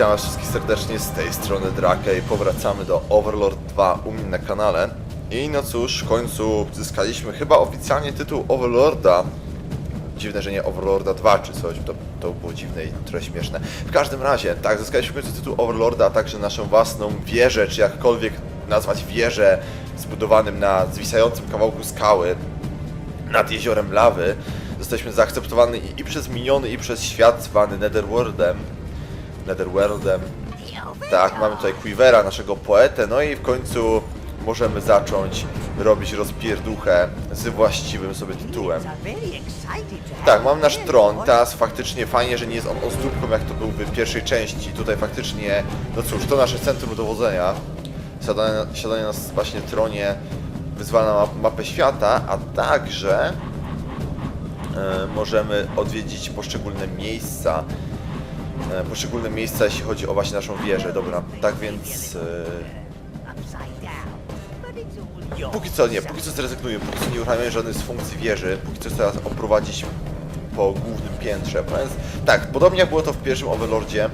Witam was wszystkich serdecznie z tej strony Drake i powracamy do Overlord 2 u mnie na kanale. I no cóż, w końcu zyskaliśmy chyba oficjalnie tytuł Overlorda. Dziwne, że nie Overlorda 2 czy coś, to, to było dziwne i trochę śmieszne. W każdym razie, tak, zyskaliśmy w końcu tytuł Overlorda, a także naszą własną wieżę, czy jakkolwiek nazwać wieżę zbudowanym na zwisającym kawałku skały nad jeziorem lawy. Zostaliśmy zaakceptowani i, i przez miniony, i przez świat zwany Netherworldem. Netherworldem. Tak, mamy tutaj Quivera, naszego poetę, no i w końcu możemy zacząć robić rozpierduchę z właściwym sobie tytułem. Tak, mam nasz tron, teraz faktycznie fajnie, że nie jest on ozdóbką jak to był w pierwszej części. Tutaj faktycznie, no cóż, to nasze centrum dowodzenia. Siadanie, siadanie na właśnie tronie wyzwala na mapę świata, a także e, możemy odwiedzić poszczególne miejsca. E, poszczególne miejsca, jeśli chodzi o właśnie naszą wieżę. Dobra, tak więc... E, Póki co nie, póki co zrezygnuję, póki co nie uruchamiam żadnej z funkcji wieży, póki co teraz oprowadzić po głównym piętrze. Więc tak, podobnie jak było to w pierwszym Overlordzie,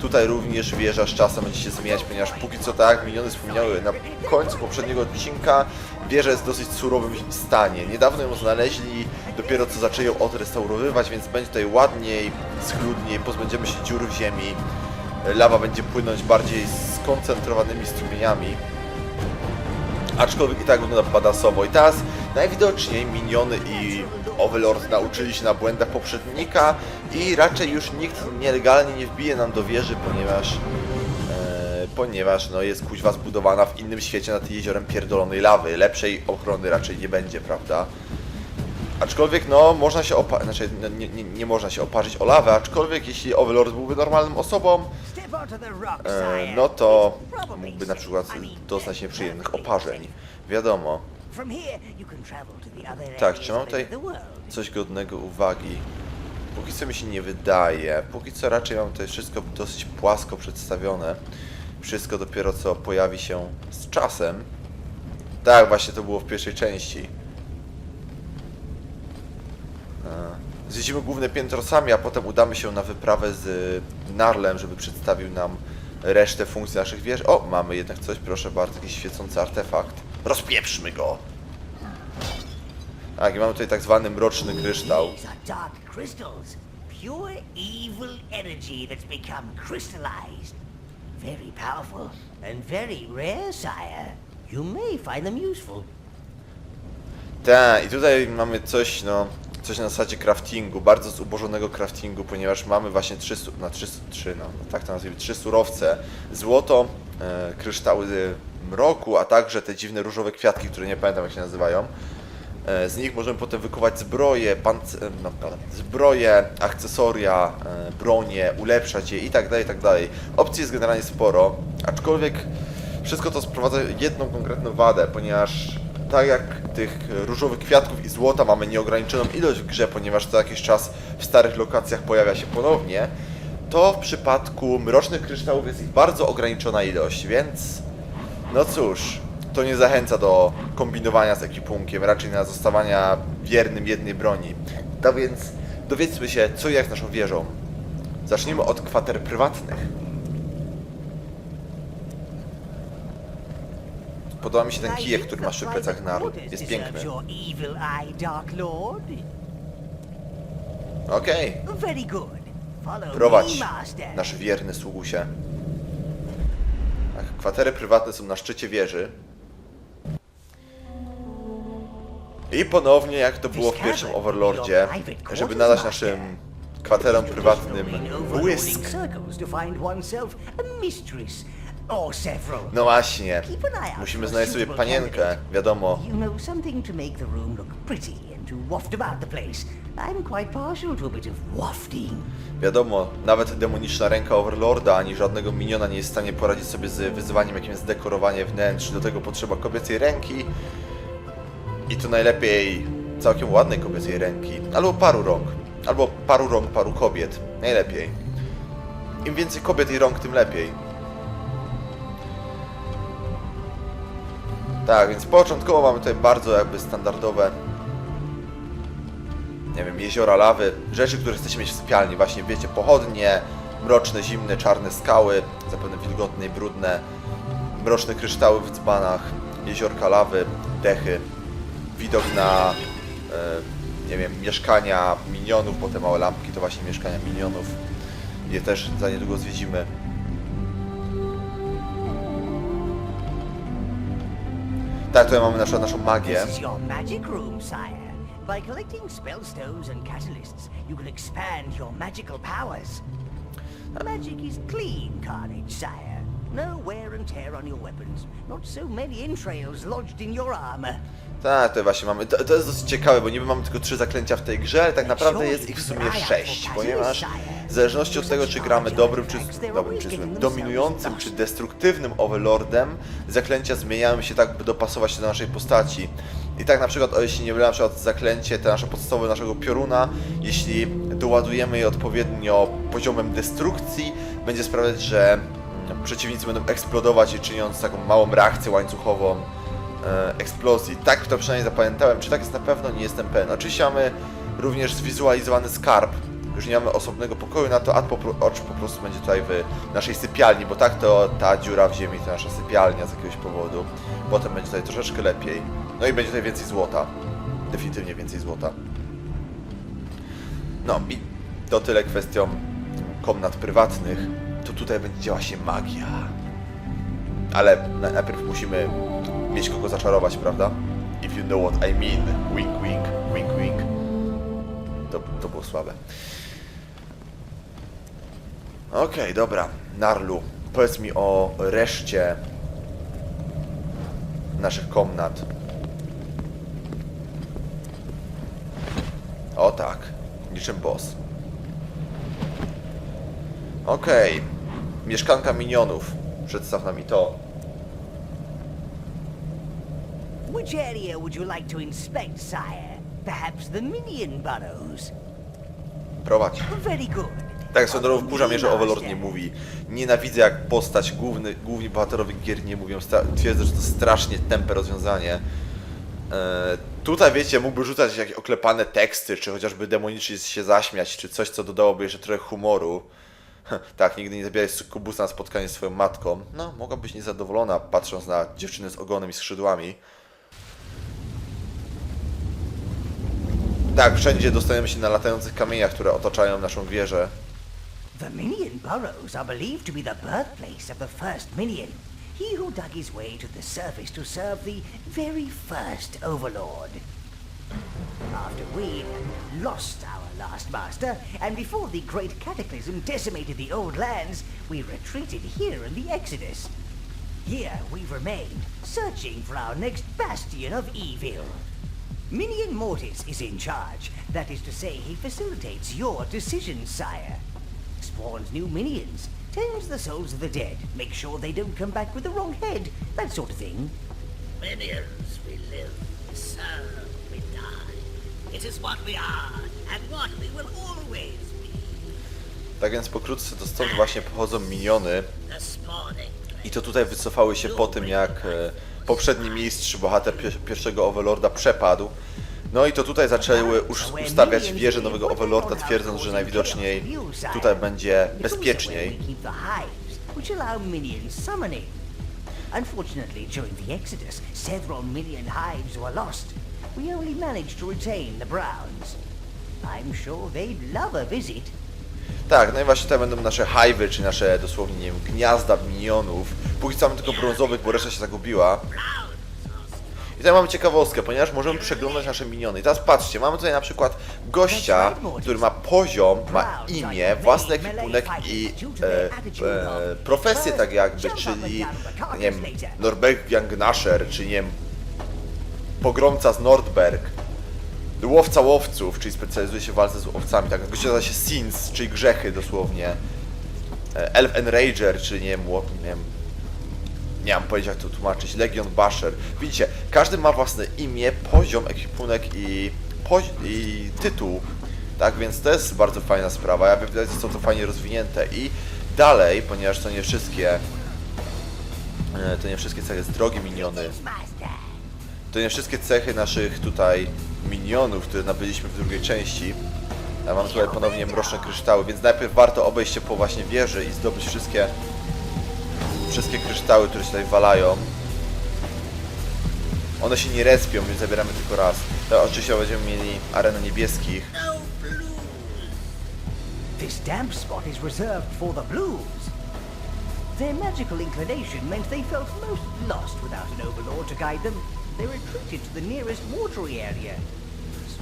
tutaj również wieża z czasem będzie się zmieniać, ponieważ póki co tak miniony wspomniały na końcu poprzedniego odcinka, wieża jest w dosyć surowym stanie. Niedawno ją znaleźli, dopiero co zaczęli ją odrestaurowywać, więc będzie tutaj ładniej, schludniej, pozbędziemy się dziur w ziemi, lawa będzie płynąć bardziej skoncentrowanymi strumieniami aczkolwiek i tak wygląda badasowo. I teraz najwidoczniej miniony i Overlord nauczyli się na błędach poprzednika i raczej już nikt nielegalnie nie wbije nam do wieży, ponieważ ponieważ no, jest kuźwa zbudowana w innym świecie nad jeziorem pierdolonej lawy. Lepszej ochrony raczej nie będzie, prawda? Aczkolwiek no, można się opa- znaczy, no, nie, nie, nie można się oparzyć o lawę, aczkolwiek jeśli Overlord byłby normalną osobą, e, no to mógłby na przykład doznać nieprzyjemnych oparzeń. Wiadomo. Tak, czy mam tutaj coś godnego uwagi? Póki co mi się nie wydaje. Póki co raczej mam tutaj wszystko dosyć płasko przedstawione. Wszystko dopiero co pojawi się z czasem. Tak, właśnie to było w pierwszej części. E, Zjedziemy główne piętro sami, a potem udamy się na wyprawę z Narlem, żeby przedstawił nam resztę funkcji naszych wież. O, mamy jednak coś, proszę bardzo, jakiś świecący artefakt. Rozpieprzmy go! Tak, i mamy tutaj tak zwany mroczny kryształ. These Very powerful and very rare, sire. You may find them useful. Tak, i tutaj mamy coś, no, coś na zasadzie craftingu, bardzo zubożonego craftingu, ponieważ mamy właśnie trzy, su- no, trzy, trzy no, tak to nazwijmy, trzy surowce. Złoto, e, kryształy mroku, a także te dziwne różowe kwiatki, które nie pamiętam jak się nazywają. E, z nich możemy potem wykuwać zbroje, e, no, zbroje, akcesoria, e, bronie, ulepszać je i tak dalej, i tak dalej. Opcji jest generalnie sporo, aczkolwiek wszystko to sprowadza jedną konkretną wadę, ponieważ tak jak tych różowych kwiatków i złota mamy nieograniczoną ilość w grze, ponieważ co jakiś czas w starych lokacjach pojawia się ponownie, to w przypadku mrocznych kryształów jest ich bardzo ograniczona ilość, więc no cóż, to nie zachęca do kombinowania z ekwipunkiem, raczej na zostawania wiernym jednej broni. Tak więc dowiedzmy się, co jak z naszą wieżą. Zacznijmy od kwater prywatnych. Podoba mi się ten kijek, który masz przy plecach Narl. Jest piękny. Okej. Follow prowadź, nasz wierny sługusie. Tak, kwatery prywatne są na szczycie wieży. I ponownie, jak to było w pierwszym Overlordzie, żeby nadać naszym kwaterom prywatnym błysk. several. No właśnie, musimy znaleźć sobie panienkę, wiadomo. Wiadomo, nawet demoniczna ręka Overlorda ani żadnego miniona nie jest w stanie poradzić sobie z wyzwaniem, jakim jest dekorowanie wnętrz. Do tego potrzeba kobiecej ręki. I to najlepiej całkiem ładnej kobiecej ręki. Albo paru rąk. Albo paru rąk, paru kobiet. Najlepiej. Im więcej kobiet i rąk, tym lepiej. Tak, więc początkowo mamy tutaj bardzo jakby standardowe nie wiem, jeziora lawy, rzeczy, które chcecie mieć w sypialni, właśnie wiecie, pochodnie, Mroczne, zimne, czarne skały, zapewne wilgotne i brudne, mroczne kryształy w dzbanach, jeziorka lawy, dechy, widok na, e, nie wiem, mieszkania minionów, bo te małe lampki to właśnie mieszkania minionów. Je też za niedługo zwiedzimy. Tak, tutaj mamy naszą, naszą magię. By collecting spellstones and catalysts, you can expand your magical powers. Magic is clean carnage, sire. No wear and tear on your weapons. Not so many entrails lodged in your armor. Tak, to właśnie mamy. To, to jest dosyć ciekawe, bo niby mamy tylko trzy zaklęcia w tej grze, ale tak naprawdę jest ich w sumie sześć, ponieważ w zależności od tego, czy gramy dobrym czy dobrym czy złym, dominującym czy destruktywnym overlordem, zaklęcia zmieniają się tak, by dopasować się do naszej postaci. I tak na przykład, jeśli nie na przykład zaklęcie, te nasze podstawowe naszego pioruna, jeśli doładujemy je odpowiednio poziomem destrukcji, będzie sprawiać, że przeciwnicy będą eksplodować i czyniąc taką małą reakcję łańcuchową e, eksplozji. Tak to przynajmniej zapamiętałem. Czy tak jest na pewno? Nie jestem pewien. Oczywiście mamy również zwizualizowany skarb. Już nie mamy osobnego pokoju na to, a po, ocz po prostu będzie tutaj w naszej sypialni, bo tak to ta dziura w ziemi to nasza sypialnia z jakiegoś powodu. Potem będzie tutaj troszeczkę lepiej. No i będzie tutaj więcej złota. Definitywnie więcej złota. No i to tyle kwestią komnat prywatnych. To tutaj będzie działa się magia. Ale na- najpierw musimy mieć kogo zaczarować, prawda? If you know what I mean. Wink, wink, wink, wink. To, to było słabe. Okej, dobra. Narlu, powiedz mi o reszcie naszych komnat. O tak, niczym boss. Okej, mieszkanka minionów. Przedstaw nam i to. Which area would you like to inspect, sire? Perhaps the minion burrows? Prowadź. Very good. Tak, drogą wkurza mnie, że Overlord nie mówi. Nienawidzę jak postać, główny, główni bohaterowie gier nie mówią. Sta- Twierdzę, że to strasznie tępe rozwiązanie. E, tutaj, wiecie, mógłby rzucać jakieś oklepane teksty, czy chociażby demonicznie się zaśmiać, czy coś, co dodałoby jeszcze trochę humoru. tak, nigdy nie zabieraj sukubusa na spotkanie z swoją matką. No, mogła być niezadowolona, patrząc na dziewczynę z ogonem i skrzydłami. Tak, wszędzie dostajemy się na latających kamieniach, które otaczają naszą wieżę. The Minion burrows are believed to be the birthplace of the first Minion. He who dug his way to the surface to serve the very first Overlord. After we lost our last master, and before the great cataclysm decimated the old lands, we retreated here in the Exodus. Here we've remained, searching for our next bastion of evil. Minion Mortis is in charge. That is to say, he facilitates your decisions, sire. Spawns new minions, tends the souls of the dead, makes sure they don't come back with the wrong head, that sort of thing. Minions, we live, serve, Tak więc pokrótce to stąd właśnie pochodzą miniony i to tutaj wycofały się po tym jak e, poprzedni mistrz, bohater pier- pierwszego Overlorda przepadł. No i to tutaj zaczęły już ustawiać wieżę nowego Overlorda twierdząc, że najwidoczniej tutaj będzie bezpieczniej. Unfortunately, during the Exodus, several minion hives were lost. We only managed to retain the Browns. I'm sure they'd love a visit. Tak, no i właśnie tutaj będą nasze hive'y, czy nasze dosłownie, nie wiem, gniazda minionów. Póki co mamy tylko brązowych, bo reszta się zagubiła. I tutaj mamy ciekawostkę, ponieważ możemy przeglądać nasze miniony. I teraz patrzcie, mamy tutaj na przykład gościa, który ma poziom, ma imię, własny ekwipunek i e, e, profesję tak jakby, czyli nie wiem, Norbergian Gnasher, czy nie wiem, pogromca z Nordberg. Łowca łowców, czyli specjalizuje się w walce z łowcami. Tak, nazywa się Sins, czyli grzechy dosłownie. E, Elf Enrager, czyli nie wiem, nie wiem, nie mam pojęcia jak to tłumaczyć, Legion Basher. Widzicie, każdy ma własne imię, poziom, ekwipunek i, pozi- i tytuł. Tak więc to jest bardzo fajna sprawa. Ja wydaje są to fajnie rozwinięte. I dalej, ponieważ to nie wszystkie. e, To nie wszystkie cechy z drogi miniony. To nie wszystkie cechy naszych tutaj minionów, które nabyliśmy w drugiej części. A mamy tutaj ponownie mroczne kryształy, więc najpierw warto obejść się po właśnie wieży i zdobyć wszystkie wszystkie kryształy, które się tutaj walają. One się nie respią, więc zabieramy tylko raz. To oczywiście będziemy mieli arenę niebieskich. No. This damp spot is reserved for the Blues. Their magical inclination meant they felt most lost without an overlord to guide them. They retreated to the nearest watery area.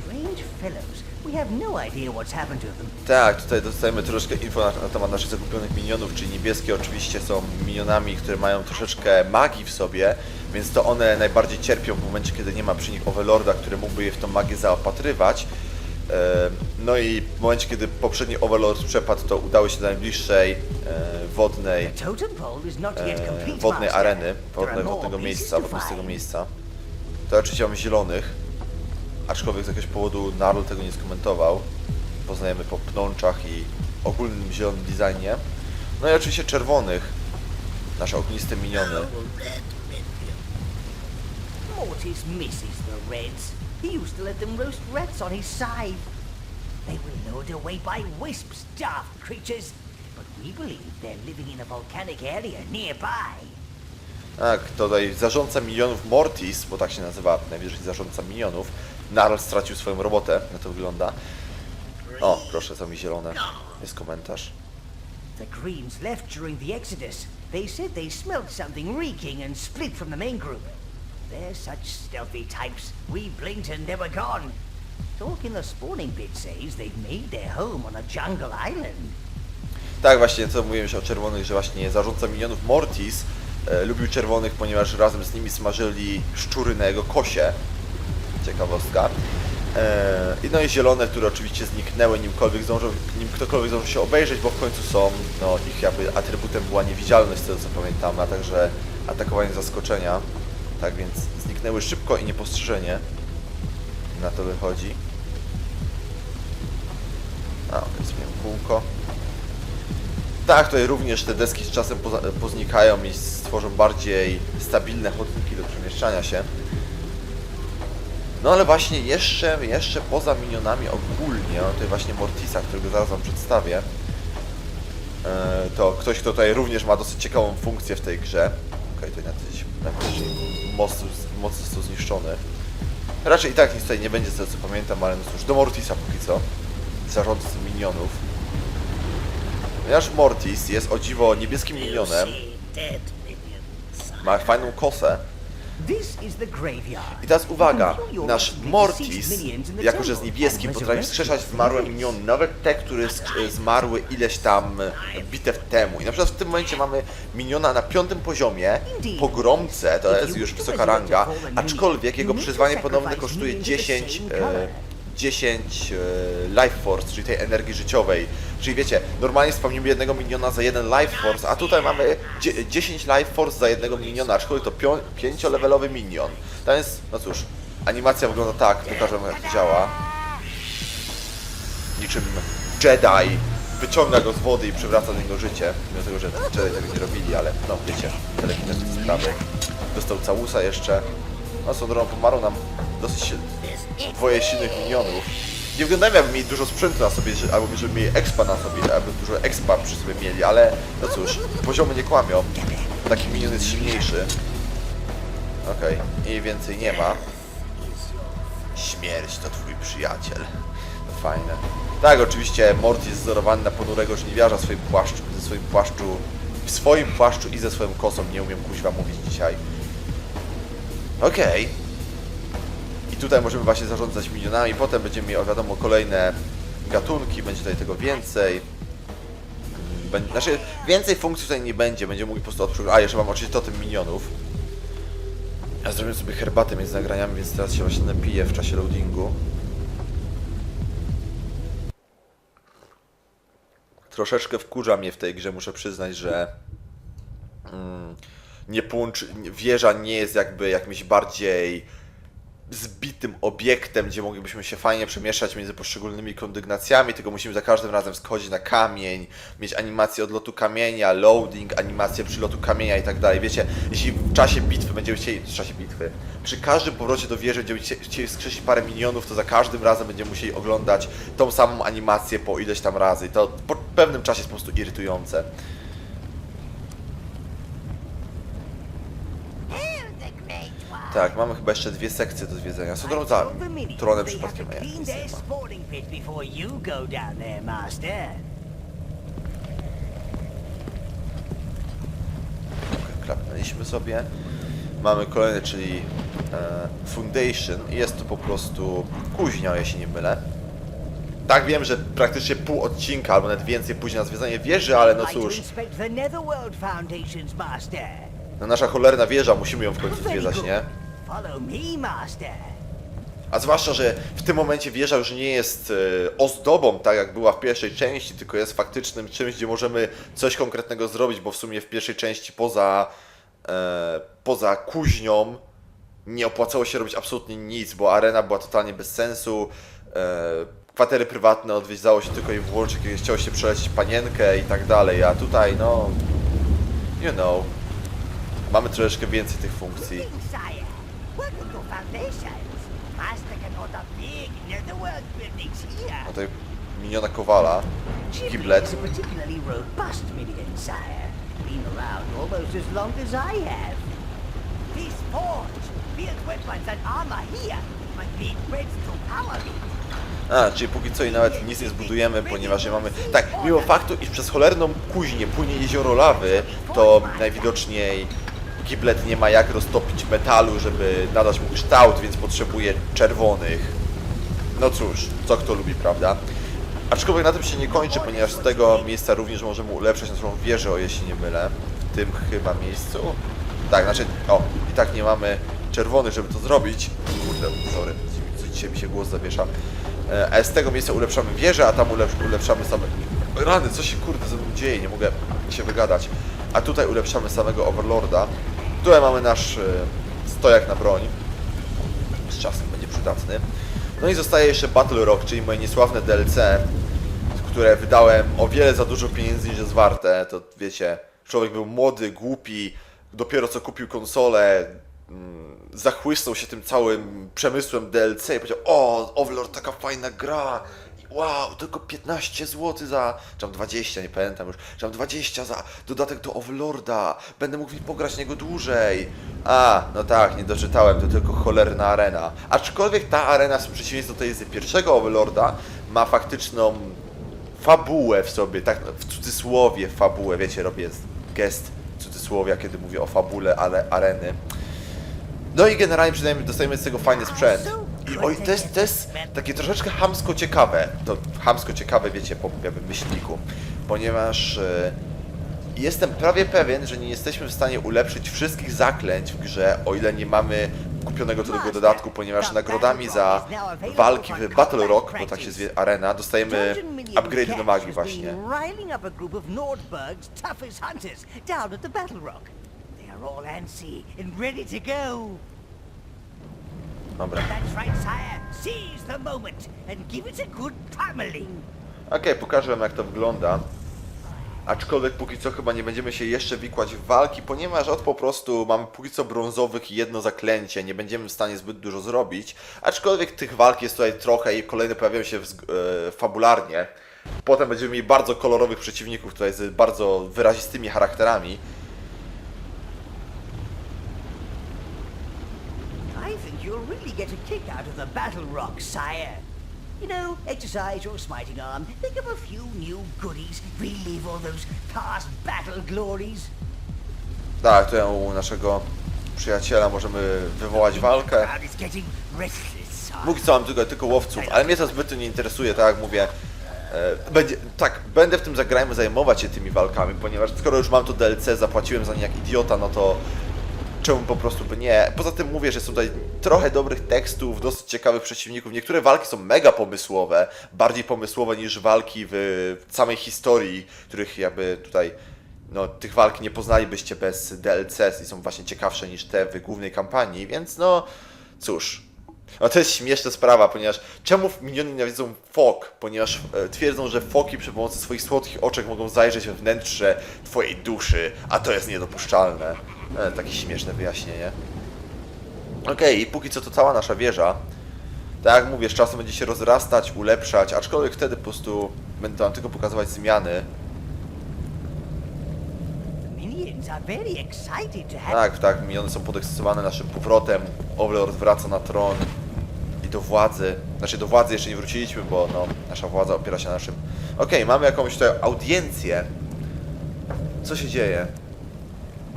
Strange fellows. We have no idea what's happened to them. Tak, tutaj dostajemy troszkę info na, na temat naszych zakupionych minionów, czyli niebieskie oczywiście są minionami, które mają troszeczkę magii w sobie, więc to one najbardziej cierpią w momencie, kiedy nie ma przy nich Overlorda, który mógłby je w tą magię zaopatrywać. E, No i w momencie, kiedy poprzedni Overlord przepadł, to udało się do najbliższej e, wodnej, e, wodnej areny, There wodne, are more wodnego miejsca, find. miejsca. To oczywiście mamy zielonych, aczkolwiek z jakiegoś powodu Narl tego nie skomentował. Poznajemy po pnączach i ogólnym zielonym designie. No i oczywiście czerwonych, nasze ogniste miniony. Mortis misses the Reds. He used to let them roast rats on his side. They were lured away by wisps, daft creatures. But we believe they're living in a volcanic area nearby. Tak, tutaj zarządca minionów Mortis, bo tak się nazywa najwyżej zarządca minionów. Narl stracił swoją robotę, na to wygląda. O, proszę, są mi zielone. Jest komentarz. The Greens left during the Exodus. They said they smelled something reeking and split from the main group. They're such stealthy types. We blinked and they were gone. Talk in the spawning pit says they've made their home on a jungle island. Tak, właśnie, co mówiłem już o czerwonych, że właśnie zarządca minionów Mortis lubił czerwonych, ponieważ razem z nimi smażyli szczury na jego kosie. Ciekawostka. E, I no i zielone, które oczywiście zniknęły, nimkolwiek zdążył, nim ktokolwiek zdążył się obejrzeć, bo w końcu są, no ich jakby atrybutem była niewidzialność, z tego co pamiętam, a także atakowanie zaskoczenia. Tak więc zniknęły szybko i niepostrzeżenie. Na to wychodzi. A, zmieniam kółko. Tak, tutaj również te deski z czasem poznikają i stworzą bardziej stabilne chodniki do przemieszczania się. No ale właśnie jeszcze, jeszcze poza minionami ogólnie, no tutaj właśnie Mortisa, którego zaraz wam przedstawię, e, to ktoś, kto tutaj również ma dosyć ciekawą funkcję w tej grze. Okej, tutaj jakiś najwyżej most, most został zniszczony. Raczej i tak nic tutaj nie będzie, z tego co pamiętam, ale no cóż, do Mortisa póki co. Zarządcy minionów. Ponieważ Mortis jest o dziwo niebieskim minionem, ma fajną kosę. I teraz uwaga, nasz Mortis, jako że jest and potrafi wskrzeszać zmarłe miniony, nawet te, które sk- zmarły ileś tam e, bitew temu. I na przykład w tym momencie mamy miniona na piątym poziomie, pogromcę, to jest już wysoka ranga, aczkolwiek jego przyzwanie ponowne kosztuje 10, e, 10 e, life force, czyli tej energii życiowej. Czyli wiecie, normalnie spawnimy jednego miniona za jeden life force, a tutaj mamy dzie- 10 life force za jednego miniona, aczkolwiek to pio- pięciolevelowy minion. To jest, no cóż, animacja wygląda tak, pokażę wam jak działa. Niczym Jedi wyciąga go z wody i przywraca do niego życie. Mimo tego, że Jedi tego nie robili, ale no wiecie, telekinetyczne sprawy. Dostał całusa jeszcze. No, są drogą pomarł nam dosyć dwoje silnych minionów. Nie wyglądają jakby mieli dużo sprzętu na sobie, albo żeby mieli expa na sobie, albo dużo expa przy sobie mieli, ale no cóż, poziomy nie kłamią. Taki minion jest silniejszy. Okej, i więcej nie ma. Śmierć to twój przyjaciel. No fajne. Tak, oczywiście Morty jest wzorowany na ponurego żniwiarza w swoim płaszczu, ze swoim płaszczu, w swoim płaszczu i ze swoją kosą. Nie umiem kuźwa mówić dzisiaj. Okej. I tutaj możemy właśnie zarządzać milionami, potem będziemy mieli, wiadomo, kolejne gatunki, będzie tutaj tego więcej. Będzie, znaczy, więcej funkcji tutaj nie będzie, będziemy mogli po prostu odprzygotać. A, jeszcze mam oczywiście totem minionów. Ja zrobię sobie herbatę między nagraniami, więc teraz się właśnie napiję w czasie loadingu. Troszeczkę wkurza mnie w tej grze, muszę przyznać, że mm, nie połączy, wieża nie jest jakby jakimś bardziej zbitym obiektem, gdzie moglibyśmy się fajnie przemieszczać między poszczególnymi kondygnacjami, tylko musimy za każdym razem schodzić na kamień, mieć animację odlotu kamienia, loading, animację przylotu kamienia i tak dalej. Wiecie, jeśli w czasie bitwy będziemy chcieli, w czasie bitwy, przy każdym powrocie do wieży będziemy chcie- chcieli skrzesić parę minionów, to za każdym razem będziemy musieli oglądać tą samą animację po ileś tam razy. To po pewnym czasie jest po prostu irytujące. Hail the Great One! Tak, mamy chyba jeszcze dwie sekcje do zwiedzenia. Co drogą za tronem przypadkiem, nic nie ma. Master. klapnęliśmy sobie. Mamy kolejny, czyli e, Foundation. Jest to po prostu kuźnia, się nie mylę. Tak, wiem, że praktycznie pół odcinka, albo nawet więcej później na zwiedzanie wieży, ale no cóż, no nasza cholerna wieża, musimy ją w końcu zwiedzać, nie? A zwłaszcza, że w tym momencie wieża już nie jest e, ozdobą, tak jak była w pierwszej części, tylko jest faktycznym czymś, gdzie możemy coś konkretnego zrobić, bo w sumie w pierwszej części poza, e, poza kuźnią nie opłacało się robić absolutnie nic, bo arena była totalnie bez sensu. E, kwatery prywatne odwiedzało się tylko i wyłącznie, kiedy chciało się przelecieć panienkę i tak dalej, a tutaj no, you know, mamy troszeczkę więcej tych funkcji. Foundations. Master can order big Netherworld buildings here. No tutaj miniona Kowala, Giblet. is a particularly robust minion, sire. Been around almost as long as I have. This forge build weapons and armor here. My big breads to power it. A, czyli póki co i nawet nic nie zbudujemy, ponieważ nie mamy... Tak, mimo faktu, iż przez cholerną kuźnię płynie jezioro lawy, to najwidoczniej Giblet nie ma jak roztopić metalu, żeby nadać mu kształt, więc potrzebuje czerwonych. No cóż, co kto lubi, prawda? Aczkolwiek na tym się nie kończy, ponieważ z tego miejsca również możemy ulepszać naszą wieżę, o jeśli nie mylę. W tym chyba miejscu. Tak, znaczy, o, i tak nie mamy czerwonych, żeby to zrobić. Kurde, sorry, dzisiaj mi się głos zawiesza. E, z tego miejsca ulepszamy wieżę, a tam ulepsz, ulepszamy same... Rany, co się kurde ze mną dzieje, nie mogę się wygadać. A tutaj ulepszamy samego Overlorda. Tutaj mamy nasz e, stojak na broń z czasem będzie przydatny. No i zostaje jeszcze Battle Rock, czyli moje niesławne DLC, które wydałem o wiele za dużo pieniędzy niż jest warte. To wiecie, człowiek był młody, głupi, dopiero co kupił konsolę, mm, zachłysnął się tym całym przemysłem DLC i powiedział, o, Overlord, taka fajna gra, wow, tylko 15 zł za, czy tam 20, nie pamiętam już, czy tam 20 za dodatek do Overlorda, będę mógł pograć niego dłużej. A, no tak, nie doczytałem, to tylko cholerna arena. Aczkolwiek ta arena w przeciwieństwie do tej z pierwszego Overlorda ma faktyczną fabułę w sobie, tak w cudzysłowie fabułę, wiecie, robię gest cudzysłowia, kiedy mówię o fabule, ale areny. No i generalnie przynajmniej dostajemy z tego fajny sprzęt. I oj, to jest, to jest takie troszeczkę hamsko ciekawe. To hamsko ciekawe, wiecie, po jakby myślniku. Ponieważ e, jestem prawie pewien, że nie jesteśmy w stanie ulepszyć wszystkich zaklęć w grze, o ile nie mamy kupionego do tego dodatku, ponieważ nagrodami za walki w Battle Rock, bo tak się zwie arena, dostajemy upgrade do magii właśnie. all antsy and ready to go. Dobra. That's right, sire. Seize the moment and give it a pummeling. Okej, pokażę wam jak to wygląda. Aczkolwiek póki co chyba nie będziemy się jeszcze wikłać w walki, ponieważ od po prostu mamy póki co brązowych i jedno zaklęcie, nie będziemy w stanie zbyt dużo zrobić. Aczkolwiek tych walk jest tutaj trochę i kolejne pojawiają się wzg- e, fabularnie. Potem będziemy mieli bardzo kolorowych przeciwników tutaj z bardzo wyrazistymi charakterami. I think you'll really get a kick out of the Battle Rock, sire. You know, exercise your smiting arm, think of a few new goodies, relive all those past battle glories. Tak, tutaj u naszego przyjaciela możemy wywołać walkę. Póki co mam tylko, tylko łowców, ale mnie to zbyt nie interesuje, tak jak mówię. E, Będzie, tak, będę w tym zagrajmy zajmować się tymi walkami, ponieważ skoro już mam to DLC, zapłaciłem za nie jak idiota, no to czemu po prostu by nie. Poza tym mówię, że są tutaj trochę dobrych tekstów, dosyć ciekawych przeciwników. Niektóre walki są mega pomysłowe, bardziej pomysłowe niż walki w samej historii, których jakby tutaj no, tych walk nie poznalibyście bez DLC i są właśnie ciekawsze niż te w głównej kampanii, więc no cóż, No to jest śmieszna sprawa, ponieważ czemu miniony nienawidzą fok? Ponieważ e, twierdzą, że foki przy pomocy swoich słodkich oczek mogą zajrzeć we wnętrze twojej duszy, a to jest niedopuszczalne. E, takie śmieszne wyjaśnienie. Okej, i póki co to cała nasza wieża. Tak jak mówię, z czasem będzie się rozrastać, ulepszać, aczkolwiek wtedy po prostu będę wam tylko pokazywać zmiany. Tak, tak, miniony są podekscytowane naszym powrotem. Overlord wraca na tron do władzy. Znaczy do władzy jeszcze nie wróciliśmy, bo no, nasza władza opiera się na naszym... Okej, mamy jakąś tutaj audiencję. Co się dzieje?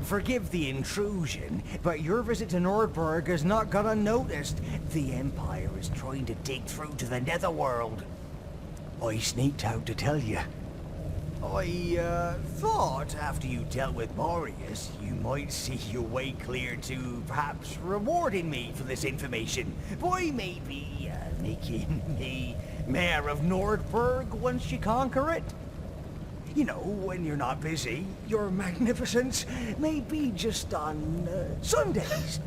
Forgive the intrusion, but your visit to Nordberg has not gone unnoticed. The Empire is trying to dig through to the Netherworld. I sneaked out to tell you. I uh, thought after you dealt with Boreas, you might see your way clear to perhaps rewarding me for this information by maybe uh, making me mayor of Nordberg once you conquer it. You know, when you're not busy, your magnificence may be just on uh, Sundays.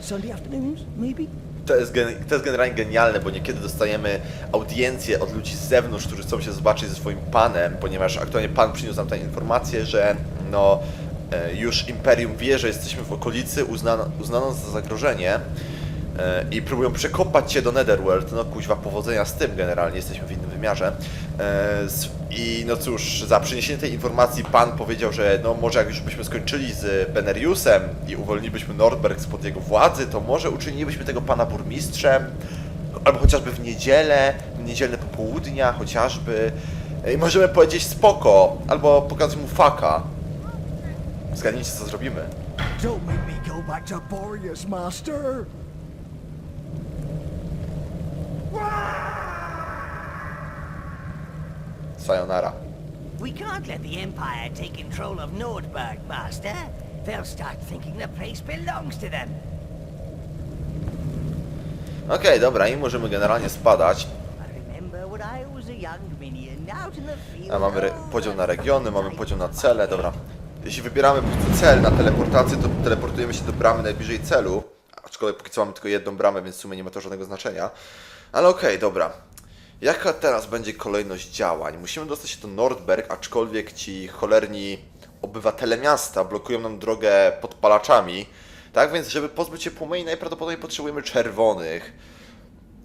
Sunday afternoons, maybe? To jest, to jest generalnie genialne, bo niekiedy dostajemy audiencję od ludzi z zewnątrz, którzy chcą się zobaczyć ze swoim panem, ponieważ aktualnie pan przyniósł nam tę informację, że no e, już Imperium wie, że jesteśmy w okolicy, uznano, uznano za zagrożenie e, i próbują przekopać się do Netherworld. No kuźwa, powodzenia z tym generalnie, jesteśmy w innym wymiarze. I no cóż, za przyniesienie tej informacji pan powiedział, że no może jak już byśmy skończyli z Beneriusem i uwolnilibyśmy Nordberg spod jego władzy, to może uczynilibyśmy tego pana burmistrzem, albo chociażby w niedzielę, w niedzielne popołudnia chociażby. I możemy powiedzieć spoko, albo pokazać mu faka. Zgadnijcie co zrobimy. Don't make me go back to Boreas, Master! Sayonara. We can't let the Empire take control of Nordberg, Master. They'll start thinking the place belongs to them. Okej, dobra, i możemy generalnie spadać. A mamy podział na regiony, mamy podział na cele, dobra. Jeśli wybieramy cel na teleportację, to teleportujemy się do bramy najbliżej celu. Aczkolwiek póki co mamy tylko jedną bramę, więc w sumie nie ma to żadnego znaczenia. Ale okej, dobra. Jaka teraz będzie kolejność działań? Musimy dostać się do Nordberg, aczkolwiek ci cholerni obywatele miasta blokują nam drogę podpalaczami. Tak więc, żeby pozbyć się płomieni, najprawdopodobniej potrzebujemy czerwonych.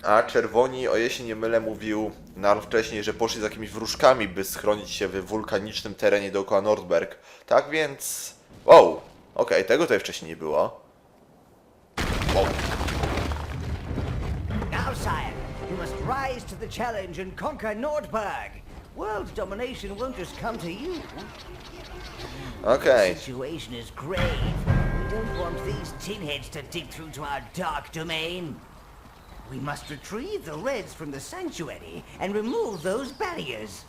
A czerwoni, o jeśli nie mylę, mówił Narl wcześniej, że poszli z jakimiś wróżkami, by schronić się w wulkanicznym terenie dookoła Nordberg. Tak więc... Wow! Okej, tego tutaj wcześniej nie było. Wow. Rise to the challenge and conquer Nordberg. World domination won't just come to you. Okej. The situation is grave. We don't want these tinheads to dig through to our dark domain. We must retrieve the Reds from the sanctuary and remove those barriers.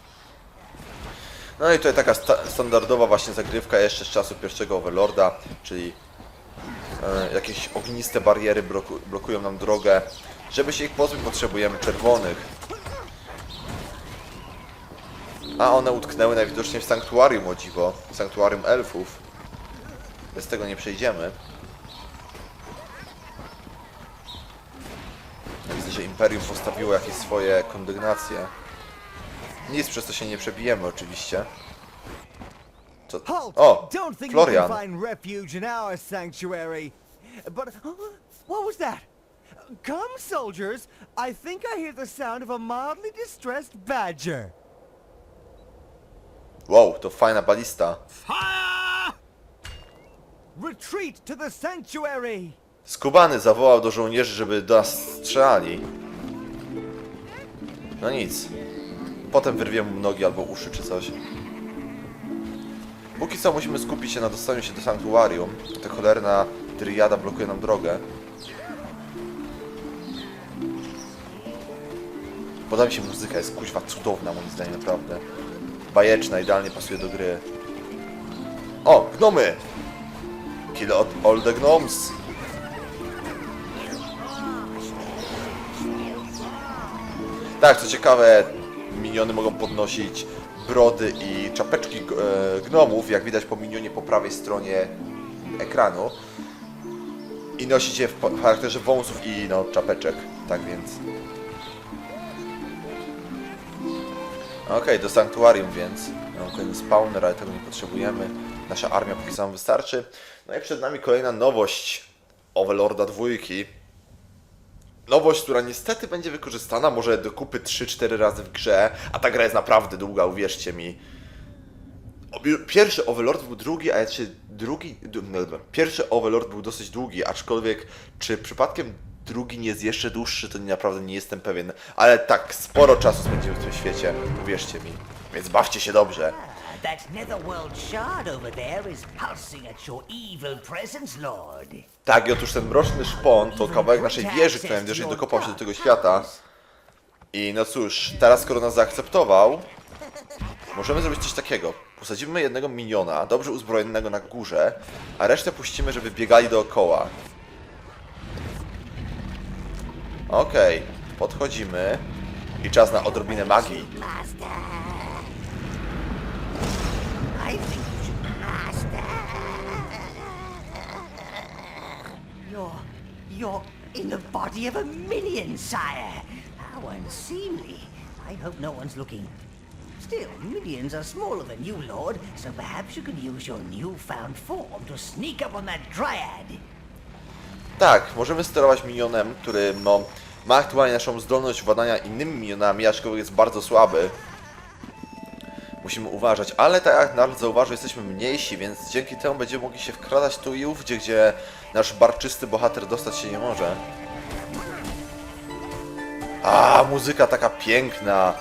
No i tutaj taka sta standardowa właśnie zagrywka jeszcze z czasu pierwszego Overlorda, czyli e, jakieś ogniste bariery bloku blokują nam drogę. Żeby się ich pozbyć potrzebujemy czerwonych. A one utknęły najwidoczniej w sanktuarium o dziwo, w sanktuarium elfów. Bez tego nie przejdziemy. Widzę, że Imperium postawiło jakieś swoje kondygnacje. Nic przez to się nie przebijemy oczywiście. Co? O! Florian. But what was that? Come, soldiers! I think I hear the sound of a mildly distressed badger. Wow, to fajna balista. Fire! Retreat to the sanctuary! Skubany zawołał do żołnierzy, żeby do nas strzelali. No nic. Potem wyrwie mu nogi albo uszy czy coś. Póki co musimy skupić się na dostaniu się do sanktuarium. Ta cholerna dryjada blokuje nam drogę. Podoba mi się muzyka, jest kuźwa cudowna moim zdaniem, naprawdę. Bajeczna, idealnie pasuje do gry. O, gnomy! Kill all the gnomes! Tak, co ciekawe, miniony mogą podnosić brody i czapeczki e, gnomów, jak widać po minionie po prawej stronie ekranu. I nosić je w charakterze wąsów i no, czapeczek. Tak więc... Okej, do sanktuarium więc. Mam kolejny spawner, ale tego nie potrzebujemy. Nasza armia póki co wystarczy. No i przed nami kolejna nowość Overlorda dwójki. Nowość, która niestety będzie wykorzystana może do kupy 3-4 razy w grze, a ta gra jest naprawdę długa, uwierzcie mi. Pierwszy Overlord był drugi, a czy drugi. No. Pierwszy Overlord był dosyć długi, aczkolwiek czy przypadkiem drugi nie jest jeszcze dłuższy, to nie, naprawdę nie jestem pewien. Ale tak, sporo czasu spędzimy w tym świecie, uwierzcie mi. Więc bawcie się dobrze. Ah. Tak, i otóż ten mroczny szpon to kawałek naszej wieży, która najwyżej dokopał się do tego świata. I no cóż, teraz skoro nas zaakceptował, możemy zrobić coś takiego. Posadzimy jednego miniona, dobrze uzbrojonego na górze, a resztę puścimy, żeby biegali dookoła. Okej, podchodzimy. I czas na odrobinę magii. I think you should master. You're, you're in the body of a minion, sire. How unseemly. I hope no one's looking. Still, minions are smaller than you, Lord, so perhaps you could use your newfound form to sneak up on that dryad. Tak, możemy sterować minionem, który no, ma aktualnie naszą zdolność władania innymi minionami, aczkolwiek jest bardzo słaby. Musimy uważać, ale tak jak Nard zauważył, jesteśmy mniejsi, więc dzięki temu będziemy mogli się wkradać tu i ówdzie, gdzie nasz barczysty bohater dostać się nie może. A, muzyka taka piękna.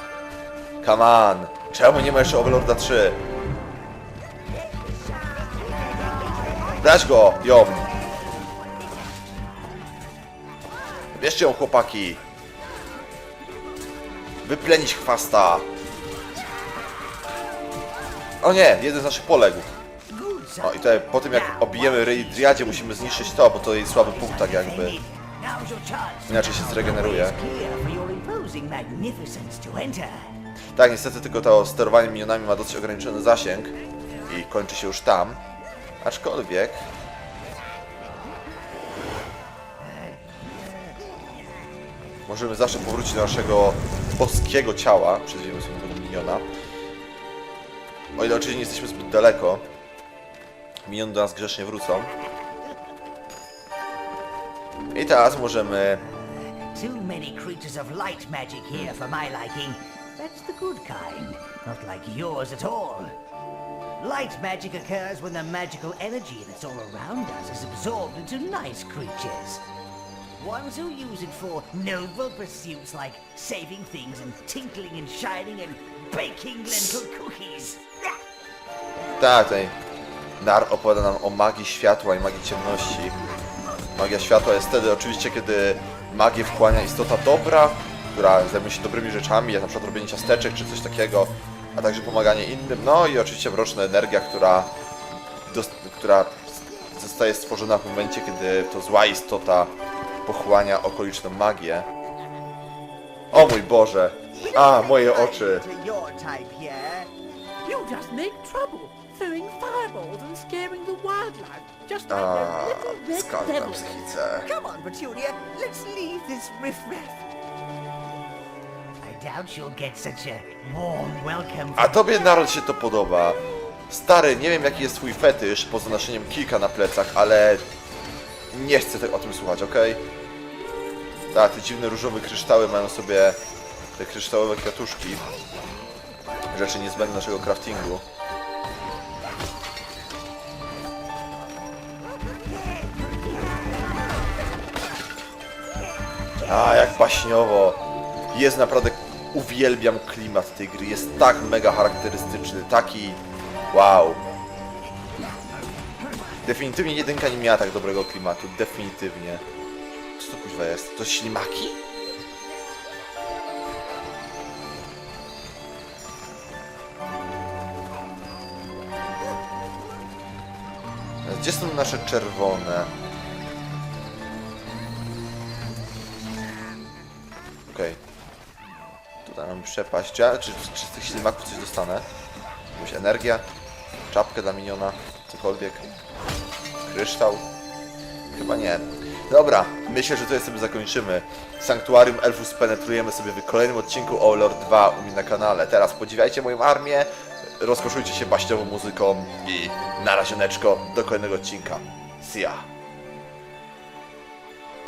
Come on. Czemu nie ma jeszcze Overlorda 3? Brać go, ją. Chłopaki. Wyplenić chwasta. O nie, jeden z naszych poległ. O i tutaj po tym jak obijemy ryj Driadzie musimy zniszczyć to, bo to jej słaby punkt tak jakby. Inaczej się zregeneruje. Tak, niestety tylko to sterowanie minionami ma dosyć ograniczony zasięg i kończy się już tam. Aczkolwiek... Możemy zawsze powrócić do naszego boskiego ciała, przezwijmy sobie tego miniona. O ile oczywiście nie jesteśmy zbyt daleko, miniony do nas grzecznie wrócą. I teraz możemy Too many creatures of light magic here for my liking. That's the good kind, not like yours at all. Light magic occurs when the magical energy that's all around us is absorbed into nice creatures. Ones who use it for noble pursuits like saving things and tinkling and shining and baking lentil cookies. Tak, tutaj Nar opowiada nam o magii światła i magii ciemności. Magia światła jest wtedy oczywiście, kiedy magię wchłania istota dobra, która zajmuje się dobrymi rzeczami, jak na przykład robienie ciasteczek czy coś takiego, a także pomaganie innym. No i oczywiście mroczna energia, która, która zostaje stworzona w momencie, kiedy to zła istota pochłania okoliczną magię. O mój Boże! A, moje oczy! To your type here. You just make trouble, throwing fireballs and scaring the wildlife, just like A, a little red skarb na devil. psychice. Come on, Petunia, let's leave this riffraff. I doubt you'll get such a warm welcome. A tobie naród się to podoba. Stary, nie wiem jaki jest twój fetysz poza noszeniem kilka na plecach, ale nie chcę o tym słuchać, okej? Tak, te dziwne różowe kryształy mają sobie te kryształowe kwiatuszki. Rzeczy niezbędne naszego craftingu. A, jak baśniowo. Jest naprawdę... Uwielbiam klimat tej gry. Jest tak mega charakterystyczny, taki... Wow. Definitywnie jedynka nie miała tak dobrego klimatu. Definitywnie. Co to kuźwa jest? To ślimaki? Gdzie są nasze czerwone? Okej. Tutaj mam przepaść. Czy, ja, czy, czy z tych ślimaków coś dostanę? Jakąś energię? Czapkę dla miniona? Cokolwiek? Kryształ? Chyba nie. Dobra, myślę, że tutaj sobie zakończymy. Sanktuarium Elfów spenetrujemy sobie w kolejnym odcinku o Lord 2 u mnie na kanale. Teraz podziwiajcie moją armię, rozkoszujcie się baśniową muzyką i na razioneczko do kolejnego odcinka. See ya!